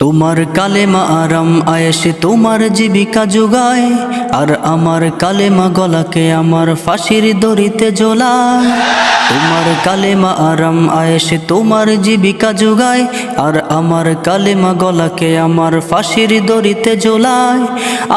তোমার কালেমা আরাম আয়েসে তোমার জীবিকা যোগায়। আর আমার কালেমা গলাকে আমার ফাঁসির দড়িতে জোলায় তোমার কালেমা আরাম আয়েসে তোমার জীবিকা যোগায়। আর আমার কালেমা গলাকে আমার ফাঁসির দড়িতে জোলায়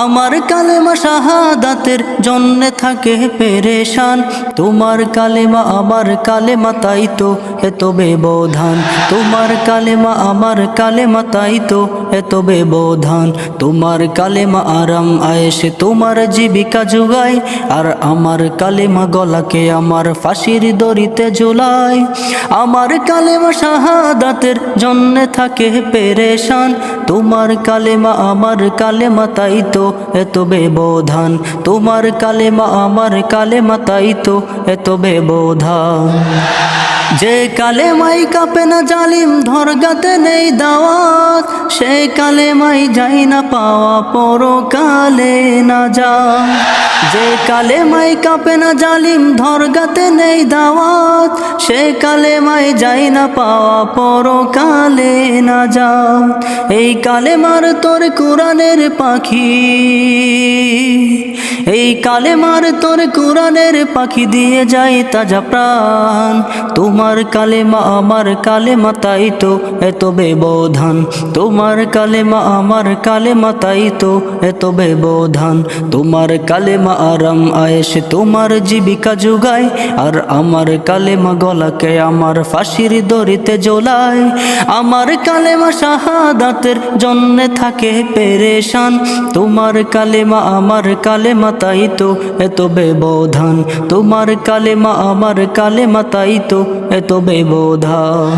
আমার কালেমা শাহাদাতের জন্যে থাকে পেরেশান। তোমার কালেমা আমার কালেমা, তাই তো এত ব্যবধান। তোমার কালেমা আমার কালেমা, তাই তো এত ব্যবধান। তোমার কালেমা আরাম আয়েসে তোমার জীবিকা যোগায়। আর আমার কালেমা গলাকে আমার ফাঁসির দড়িতে জোলায় আমার কালেমা শাহাদাতের জন্যে থাকে পেরেশান। তোমার কালেমা আমার কালেমা, তাই তো এত ব্যবধান। তোমার কালেমা আমার কালেমা, তাই তো এত ব্যবধান। যে কালে মাই কাপে না জালিম, ধরগাতে নেই দাওয়াত। সে কালে মাই যাই না পাওয়া, পরকালে না যা যে কালে মাই কাপে না জালিম, ধরগাতে নেই দাওয়াত। সে কালে মাই যাই না পাওয়া, পরকালে না যা এই কালে মার তোর কোরআনের পাখি। এই কালে মার তোর কোরআনের পাখি দিয়ে যাই তাজা প্রাণ। তোমার কালেমা আমার কালেমা, তাই তো এত ব্যবধান। তোমার কালেমা আমার কালেমা, তাই তো এত ব্যবধান। তোমার কালেমা আরাম আয়েস তোমার জীবিকা যোগায়। আর আমার কালেমা গলাকে আমার ফাঁসির দড়িতে জোলায় আমার কালেমা শাহাদাতের জন্যে থাকে পেরেশান। তোমার কালেমা আমার কালেমা তাই তো এত ব্যবধান। তোমার কালেমা আমার কালেমা তাই তো এত ব্যবধান।